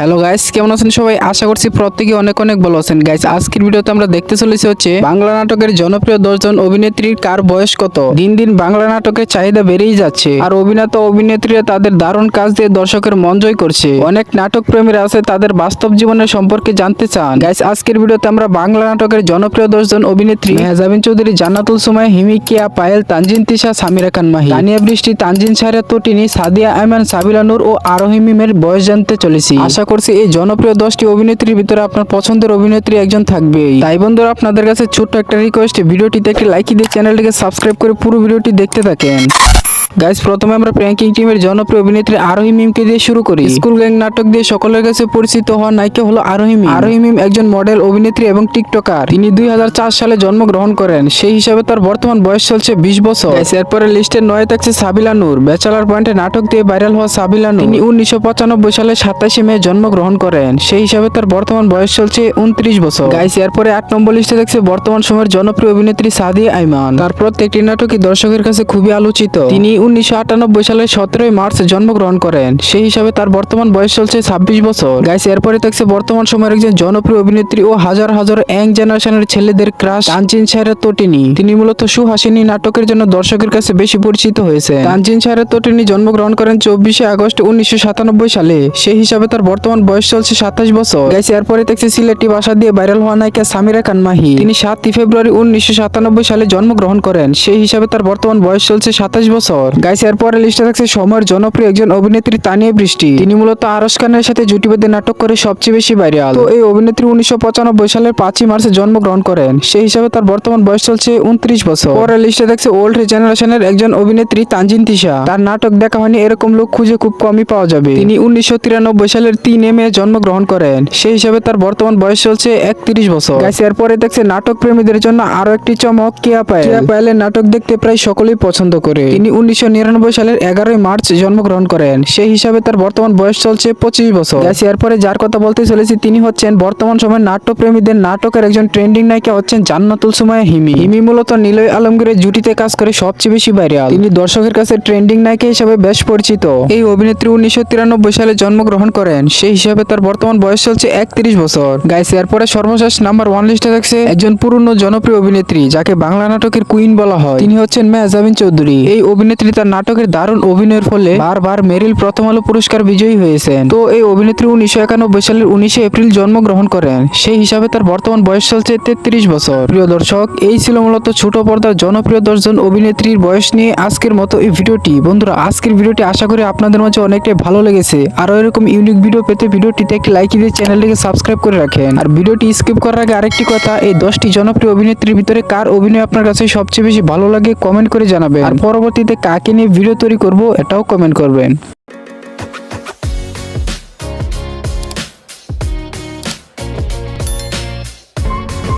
Hello guys কেমন আছেন সবাই? আশা করছি প্রত্যেকে অনেক অনেক ভালো আছেন। গাইস আজকের ভিডিওতে আমরা দেখতে চলেছি হচ্ছে বাংলা নাটকের জনপ্রিয় দশজন অভিনেত্রীর কার বয়স কত? দিন দিন বাংলা নাটকের চাহিদা বেড়েই যাচ্ছে। আর অভিনেতা অভিনেত্রীরা তাদের দারুণ কাজ দিয়ে দর্শকের মন জয় করছে। অনেক নাটক প্রেমীরা আছে তাদের বাস্তব জীবনের সম্পর্কে জানতে চান। গাইস আজকের ভিডিওতে আমরা বাংলা নাটকের জনপ্রিয় দশজন অভিনেত্রী মেহজাবিন চৌধুরী, জান্নাতুল সুমাই, হিমিকিয়া পায়েল, তানজিন তিশা, সামিরা খান মাহি। তানিয়া বৃষ্টি, তানজিন সারা তটিনী সাদিয়া আয়মান সাবিলা নূর ও আরোহিমিমের বয়স জানতে চলেছি। আশা করছি, এই জনপ্রিয় দশটি অভিনেত্রীর ভিতরে আপনার পছন্দের অভিনেত্রী একজন থাকবেই। তাই বন্ধুরা, আপনাদের কাছে ছোট্ট একটা রিকোয়েস্ট ভিডিওটিতে একটি লাইক দিয়ে চ্যানেলটিকে সাবস্ক্রাইব করে পুরো ভিডিওটি দেখতে থাকেন। গাইস প্রথমে আমরা প্র্যাঙ্কিং টিমের জনপ্রিয় অভিনেত্রী আরোহী মিমকে দিয়ে শুরু করি। স্কুল গ্যাং নাটক দিয়ে সকলের কাছে পরিচিত হওয়া নায়িকা হলো আরোহী মিম। আরোহী মিম একজন মডেল অভিনেত্রী এবং টিকটকার তিনি দুই হাজার চার সালে জন্মগ্রহণ করেন। সেই হিসাবে তার বর্তমান বয়স চলছে বিশ বছর। এরপরে লিস্টের নয় থাকছে সাবিলা নূর। ব্যাচেলার পয়েন্টে নাটক দিয়ে ভাইরাল হওয়া সাবিলা নূর। তিনি উনিশশো পঁচানব্বই সালে সাতাশে মে জন্মগ্রহণ করেন। সেই হিসাবে তার বর্তমান বয়স চলছে উনত্রিশ বছর। গাইস, এরপরে আট নম্বর লিস্টে থাকছে বর্তমান সময়ের জনপ্রিয় অভিনেত্রী সাদিয়া আইমান। তার প্রত্যেকটি নাটকই দর্শকের কাছে খুবই আলোচিত। তিনি উনিশশো আটানব্বই সালের সতেরোই মার্চ জন্মগ্রহণ করেন। সেই হিসাবে তার বর্তমান বয়স চলছে ছাব্বিশ বছর। গাইস, এরপরে থাকছে বর্তমান সময়ের একজন জনপ্রিয় অভিনেত্রী ও হাজার হাজার ইয়াং জেনারেশনের ছেলেদের ক্রাশ তানজিন সাহের তটিনী। তিনি মূলত সুহাসিনী নাটকের জন্য দর্শকের কাছে বেশি পরিচিত হয়েছে তানজিন সাহের তটিনী জন্মগ্রহণ করেন চব্বিশে আগস্ট উনিশশো সাতানব্বই সালে। সেই হিসাবে তার বর্তমান বয়স চলছে সাতাশ বছর। গাইস, এরপরে থাকছে সিলেটি ভাষা দিয়ে ভাইরাল হওয়া নায়িকা সামিরা খান মাহি। তিনি সাতই ফেব্রুয়ারি উনিশশো সাতানব্বই সালে জন্মগ্রহণ করেন। সেই হিসাবে তার বর্তমান বয়স চলছে সাতাশ বছর। গাইস, এরপরে লিস্টে থাকছে সময়ের জনপ্রিয় একজন অভিনেত্রী তানিয়া বৃষ্টি। তিনি মূলত আরস খানের সাথে জুটি বেঁধে নাটক করে সবচেয়ে বেশি ভাইরাল। তো এই অভিনেত্রী উনিশশো পঁচানব্বই সালের পাঁচই মার্চে জন্মগ্রহণ করেন। সেই হিসাবে তার বর্তমান বয়স চলছে উনত্রিশ বছর। পরের লিস্টে দেখছে ওল্ড জেনারেশনের একজন অভিনেত্রী তানজিন তিশা। তার নাটক দেখা হয়নি, এরকম লোক খুঁজে খুব কমই পাওয়া যাবে। তিনি উনিশশো তিরানব্বই সালের তিন এ মে জন্মগ্রহণ করেন। সেই হিসাবে তার বর্তমান বয়স চলছে একত্রিশ বছর। গাইস এরপরে দেখছে নাটক প্রেমীদের জন্য আরও একটি চমক কেয়া পায়েল। কেয়া পায়েলের নাটক দেখতে প্রায় সকলেই পছন্দ করে। তিনি উনিশশো নিরানব্বই সালের এগারোই মার্চ জন্মগ্রহণ করেন। সেই হিসাবে তার বর্তমান বয়স চলছে পঁচিশ বছর। গাইস এরপরে যার কথা বলতে চলেছি তিনি হচ্ছেন বর্তমান সময়ের নাট্য প্রেমীদের নাটকের একজন ট্রেন্ডিং নায়িকা হচ্ছেন জান্নাতুল সুমায়া হিমি। হিমি মূলত নিলয় আলমগীরের জুটিতে কাজ করে সবচেয়ে বেশি ভাইরাল। তিনি দর্শকের কাছে ট্রেন্ডিং নায়িকা হিসেবে বেশ পরিচিত। এই অভিনেত্রী উনিশশো তিরানব্বই সালে জন্মগ্রহণ করেন। সেই হিসাবে তার বর্তমান বয়স চলছে একত্রিশ বছর। গাইস, এরপরে সর্বশেষ নাম্বার ওয়ান লিস্টে থাকছে একজন পুরনো জনপ্রিয় অভিনেত্রী, যাকে বাংলা নাটকের কুইন বলা হয়। তিনি হচ্ছেন মেহজাবিন চৌধুরী। এই অভিনেত্রী তার নাটকের দারুণ অভিনয়ের ফলে বারবার মেরিল প্রথম আলো পুরস্কার বিজয়ী হয়েছেন। তো এই অভিনেত্রী উনিশশো একানব্বই সালের উনিশে এপ্রিল জন্মগ্রহণ করেন। সেই হিসাবে তার বর্তমান বয়স চলছে তেত্রিশ বছর। প্রিয় দর্শক, এই ছিল মূলত ছোট পর্দার জনপ্রিয় দশজন অভিনেত্রীর বয়স নিয়ে আজকের মতো এই ভিডিওটি। বন্ধুরা, আজকের ভিডিওটি আশা করি আপনাদের মাঝে অনেকটাই ভালো লেগেছে। আরও এরকম ইউনিক ভিডিও পেতে ভিডিওটিতে একটি লাইক দিয়ে চ্যানেলটিকে সাবস্ক্রাইব করে রাখেন। আর ভিডিওটি স্কিপ করার আগে আরেকটি কথা, এই দশটি জনপ্রিয় অভিনেত্রীর ভিতরে কার অভিনয় আপনার কাছে সবচেয়ে বেশি ভালো লাগে কমেন্ট করে জানাবেন। আর পরবর্তীতে কাকে নিয়ে ভিডিও তৈরি করব, এটাও কমেন্ট করবেন।